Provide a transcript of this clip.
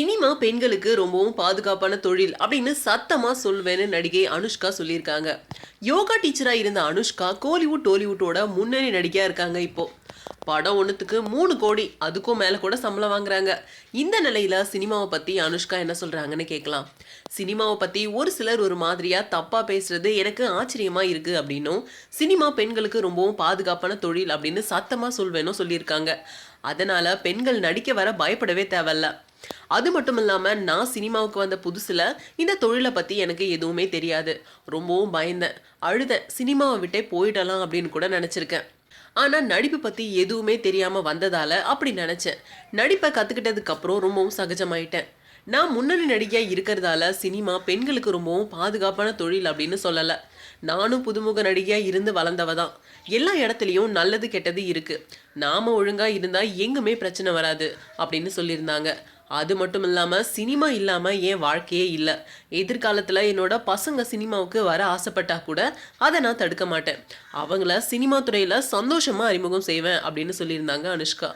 Cinema பெண்களுக்கு ரொம்பவும் பாதுகாப்பான தொழில் அப்படின்னு சத்தமாக சொல்வேன்னு நடிகை அனுஷ்கா சொல்லியிருக்காங்க. யோகா டீச்சராக இருந்த அனுஷ்கா கோலிவுட் டோலிவுட்டோட முன்னணி நடிகையாக இருக்காங்க இப்போ. படம் ஒன்றுத்துக்கு மூணு கோடி அதுக்கும் மேலே கூட சம்பளம் வாங்குறாங்க. இந்த நிலையில் சினிமாவை பற்றி அனுஷ்கா என்ன சொல்கிறாங்கன்னு கேட்கலாம். சினிமாவை பற்றி ஒரு சிலர் ஒரு மாதிரியாக தப்பாக பேசுறது எனக்கு ஆச்சரியமாக இருக்குது அப்படின்னும் சினிமா பெண்களுக்கு ரொம்பவும் பாதுகாப்பான தொழில் அப்படின்னு சத்தமாக சொல்வேனும் சொல்லியிருக்காங்க. அதனால் பெண்கள் நடிக்க வர பயப்படவே தேவையில்ல. அது மட்டும் இல்லாமல் நான் சினிமாவுக்கு வந்த புதுசில் இந்த தொழிலை பற்றி எனக்கு எதுவுமே தெரியாது. ரொம்பவும் பயந்தேன். அழுதேன். சினிமாவை விட்டே போயிடலாம் அப்படின்னு கூட நினச்சிருக்கேன். ஆனால் நடிப்பு பற்றி எதுவுமே தெரியாமல் வந்ததால் அப்படி நினச்சேன். நடிப்பை கற்றுக்கிட்டதுக்கப்புறம் ரொம்பவும் சகஜமாயிட்டேன். நான் முன்னணி நடிகையாக இருக்கிறதால சினிமா பெண்களுக்கு ரொம்பவும் பாதுகாப்பான தொழில் அப்படின்னு சொல்லலை. நானும் புதுமுக நடிகையாக இருந்து வளர்ந்தவ தான். எல்லா இடத்துலையும் நல்லது கெட்டது இருக்குது நாம் ஒழுங்காக இருந்தால் எங்குமே பிரச்சனை வராது அப்படின்னு சொல்லியிருந்தாங்க. அது மட்டும் இல்லாமல் சினிமா இல்லாமல் என் வாழ்க்கையே இல்லை. எதிர்காலத்தில் என்னோட பசங்க சினிமாவுக்கு வர ஆசைப்பட்டா கூட அதை நான் தடுக்க மாட்டேன். அவங்கள சினிமா துறையில் சந்தோஷமாக அறிமுகம் செய்வேன் அப்படின்னு சொல்லியிருந்தாங்க அனுஷ்கா.